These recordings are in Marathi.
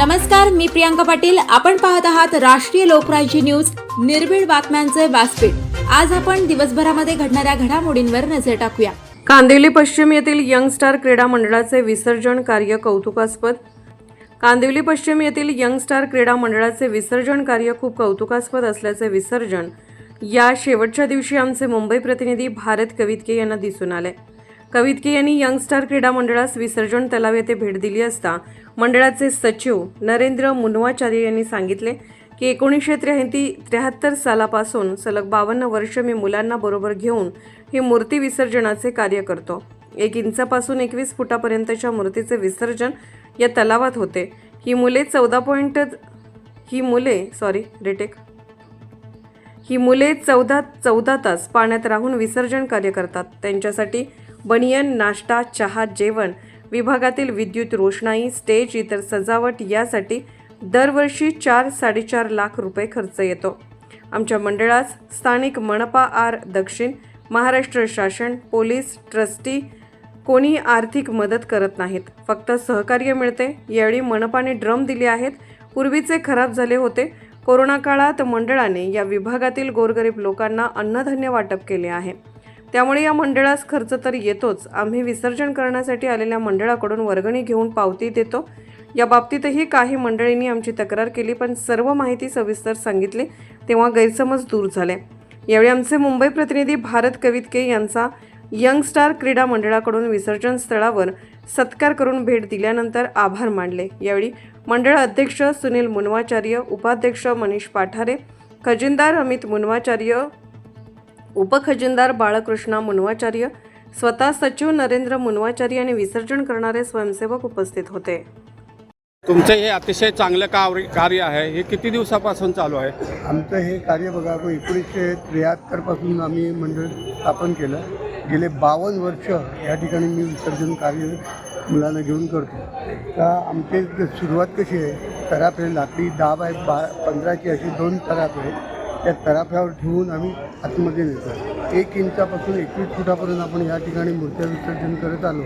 नमस्कार मी प्रियांका पाटील. आपण पाहत आहात राष्ट्रीय लोकराज्य न्यूज. निर्भीड बातम्यांचे व्यासपीठ. आज आपण दिवसभरामध्ये घडणाऱ्या घडामोडींवर नजर टाकूया. कांदिवली पश्चिम येथील यंग स्टार क्रीडा मंडळाचे विसर्जन कार्य कौतुकास्पद. कांदिवली पश्चिम येथील यंग स्टार क्रीडा मंडळाचे विसर्जन कार्य खूप कौतुकास्पद असल्याचे विसर्जन या शेवटच्या दिवशी आमचे मुंबई प्रतिनिधी भारत कवितके यांना दिसून आले. कवितके यांनी यंग स्टार क्रीडा मंडळास विसर्जन तलाव येथे भेट दिली असता मंडळाचे सचिव नरेंद्र मुनवाचार्य यांनी सांगितले की एकोणीसशे त्र्याऐंशी त्र्याहत्तर सालापासून सलग बावन्न वर्ष मी मुलांना बरोबर घेऊन ही मूर्ती विसर्जनाचे कार्य करतो. एक इंचापासून एकवीस फुटापर्यंतच्या मूर्तीचे विसर्जन या तलावात होते. ही मुले चौदा पॉईंट ही मुले सॉरी रिटेक ही मुले चौदा चौदा तास पाण्यात राहून विसर्जन कार्य करतात. त्यांच्यासाठी बनियन नाश्ता चहा जेवण विभागातील विद्युत रोषणाई स्टेज इतर सजावट यासाठी दरवर्षी चार साडेचार लाख रुपये खर्च येतो. आमच्या मंडळास स्थानिक मनपा आर दक्षिण महाराष्ट्र शासन पोलीस ट्रस्टी कोणी आर्थिक मदत करत नाहीत. फक्त सहकार्य मिळते. यावेळी मनपाने ड्रम दिले आहेत. पूर्वीचे खराब झाले होते. कोरोना काळात मंडळाने या विभागातील गोरगरीब लोकांना अन्नधान्य वाटप केले आहे. त्यामुळे या मंडळास खर्च तर येतोच. आम्ही विसर्जन करण्यासाठी आलेल्या मंडळाकडून वर्गणी घेऊन पावती देतो. या बाबतीतही काही मंडळींनी आमची तक्रार केली पण सर्व माहिती सविस्तर सांगितली तेव्हा गैरसमज दूर झाले. यावेळी आमचे मुंबई प्रतिनिधी भारत कवितके यांचा यंग स्टार क्रीडा मंडळाकडून विसर्जन स्थळावर सत्कार करून भेट दिल्यानंतर आभार मानले. यावेळी मंडळ अध्यक्ष सुनील मुनवाचार्य उपाध्यक्ष मनीष पाठारे खजिनदार अमित मुनवाचार्य उपखजिनदार बाळकृष्णा मुनवाचार्य स्वतः सचिव नरेंद्र मुनवाचार्य आणि विसर्जन करणारे स्वयंसेवक उपस्थित होते. तुमचं हे अतिशय चांगलं कार्य कार्य आहे. हे किती दिवसापासून चालू आहे? आमचं हे कार्य बघा आपण एकोणीसशे त्र्याहत्तरपासून आम्ही मंडळ स्थापन केलं. गेले बावन्न वर्ष या ठिकाणी मी विसर्जन कार्य मुलांना घेऊन करतो. तर आमची सुरुवात कशी आहे? तराफे लाकडी दहा बाय बा पंधराची अशी दोन तराफे आहेत त्या तराफ्यावर ठेवून आम्ही आतमध्ये नेतो. एक इंचापासून एकवीस फुटापर्यंत आपण या ठिकाणी मूर्त्या विसर्जन करत आलो.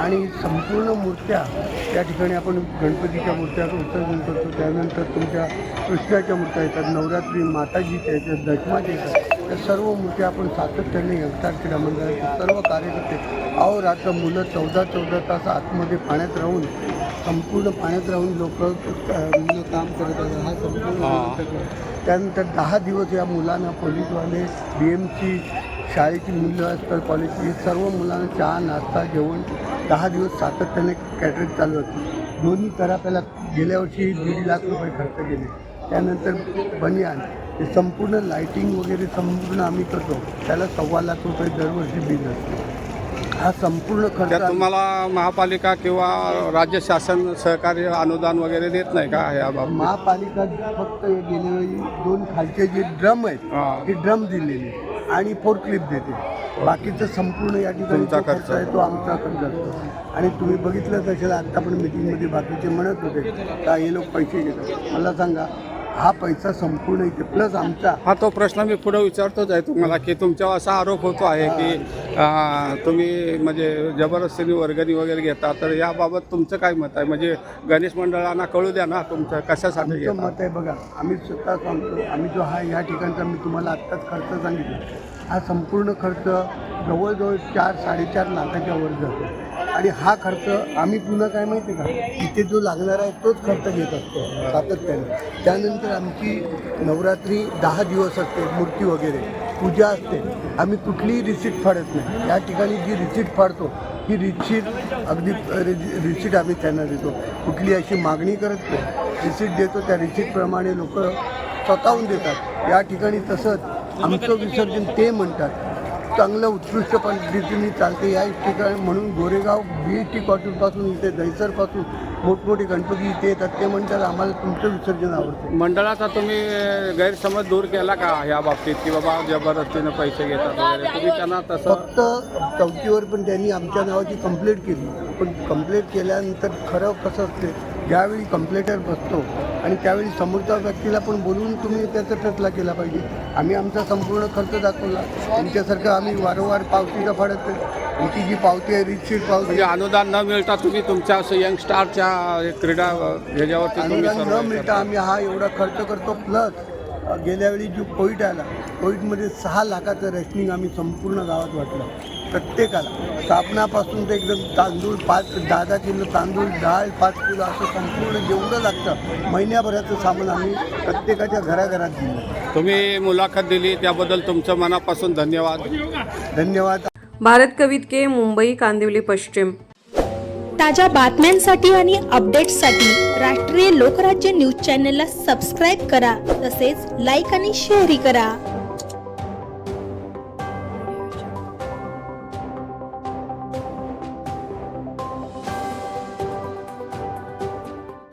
आणि संपूर्ण मूर्त्या या ठिकाणी आपण गणपतीच्या मूर्त्या विसर्जन करतो. त्यानंतर तुमच्या कृष्णाच्या मूर्त्या येतात नवरात्री माताजीच्या येतात दशमाच्या येतात. त्या सर्व मूर्त्या आपण सातत्याने यंगस्टार क्रीडा मंडळाचे सर्व कार्यकर्ते अहो रात्र मुलं चौदा चौदा तास आतमध्ये पाण्यात राहून संपूर्ण पाण्यात राहून लोक काम करत असतात. हा संपूर्ण. त्यानंतर दहा दिवस या मुलांना पोलीसवाले बी एमची शाळेची मुलं असतात कॉलेजची हे सर्व मुलांना चहा नाश्ता जेवण दहा दिवस सातत्याने कॅटरिंग चालू होती दोन्ही कराप्याला गेल्या वर्षी दीड लाख रुपये खर्च केले. त्यानंतर बनियान हे संपूर्ण लाईटिंग वगैरे संपूर्ण आम्ही करतो. त्याला सव्वा लाख रुपये दरवर्षी बिल असते. हा संपूर्ण खर्च त्यात आम्ही- तुम्हाला महापालिका किंवा राज्य शासन सहकार्य अनुदान वगैरे देत नाही का या बाबतीत महापालिका फक्त गेल्या वेळी दोन खालचे जे ड्रम आहेत हा. ते ड्रम दिलेले आणि फोर क्लिप देते बाकीचं संपूर्ण या ठिकाणी तुमचा जो खर्च खर्च. आहे तो आमचा खर्च असतो आणि तुम्ही बघितलं असेल आता पण मिटिंगमध्ये बाकीचे म्हणत होते का हे लोक पैसे घेतात मला सांगा हा पैसा संपूर्ण इथे प्लस आमचा. हा तो प्रश्न मी पुढे विचारतोच आहे तुम्हाला की तुमच्यावर असा आरोप होतो आहे की तुम्ही म्हणजे जबरदस्तीने वर्गणी वगैरे घेता तर याबाबत तुमचं काय मत आहे? म्हणजे गणेश मंडळांना कळू द्या ना तुमचं कशासाठी आमचं घेता? मत आहे बघा आम्ही स्वतः सांगतो आम्ही जो हा या ठिकाणचा मी तुम्हाला आत्ताच खर्च सांगितला. हा संपूर्ण खर्च जवळजवळ चार साडेचार लाखाच्या वर जातो. आणि हा खर्च आम्ही पुन्हा काय माहिती आहे का? इथे जो लागणार आहे तोच खर्च घेत असतो सातत्याने. त्यानंतर आमची नवरात्री दहा दिवस असते मूर्ती वगैरे पूजा असते. आम्ही कुठलीही रिसीट फाडत नाही. या ठिकाणी जी रिसीट फाडतो ही रिसिट अगदी रिसिट आम्ही त्यांना देतो. कुठली अशी मागणी करत नाही. रिसीट देतो त्या रिसीटप्रमाणे लोक स्वतःहून देतात. या ठिकाणी तसंच आमचं विसर्जन ते म्हणतात. चांगलं उत्कृष्ट पद्धतीने चालते या ठिकाणी म्हणून गोरेगाव बी टी कॉटूरपासून इथे दहिसरपासून मोठमोठे गणपती इथे येतात. ते म्हणतात आम्हाला तुमचं विसर्जन आवडतं. मंडळाचा तुम्ही गैरसमज दूर केला का या बाबतीत? की बाबा जबरदस्तीनं पैसे घेतात वगैरे? तुम्ही त्यांना तसं फक्त चौकीवर पण त्यांनी आमच्या नावाची कंप्लेंट केली. पण कंप्लेंट केल्यानंतर खरं कसं असते ज्यावेळी कंप्लेंटर बसतो आणि त्यावेळी समोरच्या व्यक्तीला पण बोलवून तुम्ही त्याचा फैसला केला पाहिजे. आम्ही आमचा संपूर्ण खर्च दाखवला. तुमच्यासारखं आम्ही वारंवार पावतीचा फाडत आमची जी पावती आहे रितशीर पावती म्हणजे अनुदान न मिळता तुम्ही तुमच्या असं यंगस्टारच्या क्रीडा ह्याच्यावरती अनुदान न मिळता आम्ही हा एवढा खर्च करतो. प्लस गेल्या वेळी जो कोविड आला कोविडमध्ये सहा लाखाचं रेशनिंग आम्ही संपूर्ण गावात वाटलं. प्रत्येकाला. साबणापासून ते एकदम तांदूळ पाच दहा किलो तांदूळ डाळ पाच किलो असं संपूर्ण जेवढं लागतं महिन्याभराचं सामान आम्ही प्रत्येकाच्या घराघरात दिलं. तुम्ही मुलाखत दिली त्याबद्दल तुमचं मनापासून धन्यवाद. धन्यवाद. भारत कवित के मुंबई कांदिवली पश्चिम. ताज्या बातम्यांसाठी आणि अपडेट्ससाठी राष्ट्रीय लोकराज्य न्यूज चॅनलला सबस्क्राईब करा तसेच लाईक आणि शेअरही करा.